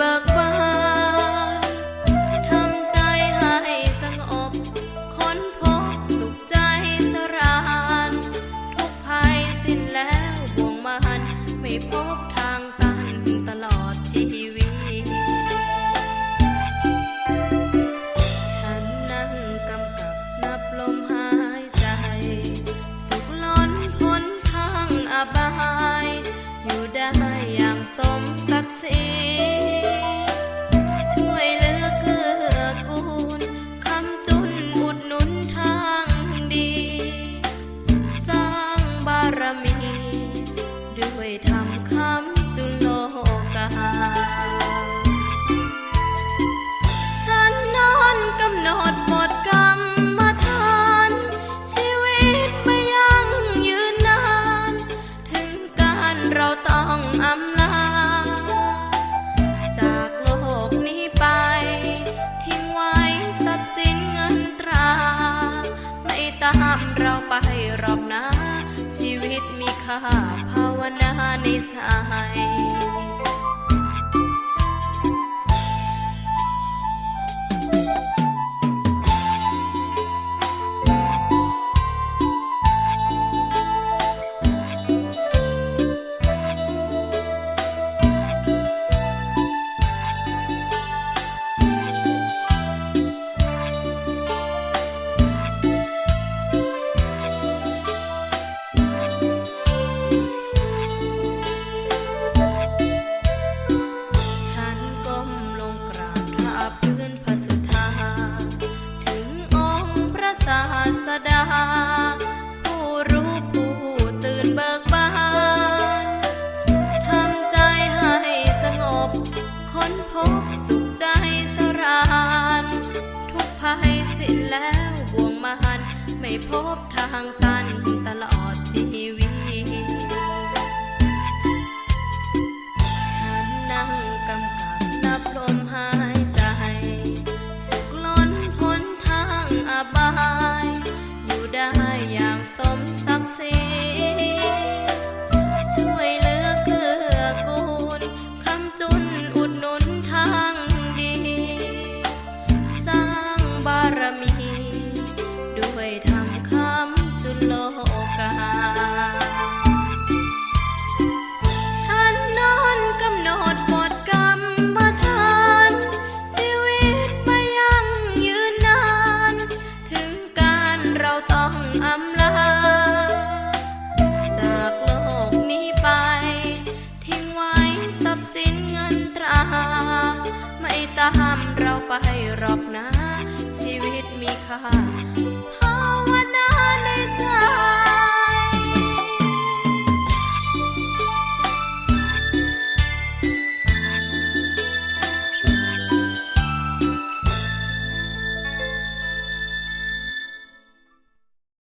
บกบานทำใจให้สงบค้นพบสุขใจสรานทุกภัยสิ้นแล้วบวงมันไม่พบทางตันตลอดชีวิต ฉันนั่งกำกับนับลมหายใจ สุขล้นพ้ทางอบาย อยู่ได้อย่างสมศักดิ์ ไม่ตามเราไปหรอกนะ ชีวิตมีค่าภาวนาในใจ ผู้รู้ผู้ตื่นเบิกบานทำใจให้สงบ ค้นพบสุขใจสรานทุกภัยสิ้นแล้วบ่วงมหันไม่พบทางตันตลอดชีวิต อยู่ได้อย่างสมศักดิ์ศรีช่วยเหลือเกื้อกูลคำจุนอุดหนุนทางดี สร้างบารมี ด้วยทำคำจุลโลกา ห้ามเราไปหรอกนะ ชีวิตมีค่า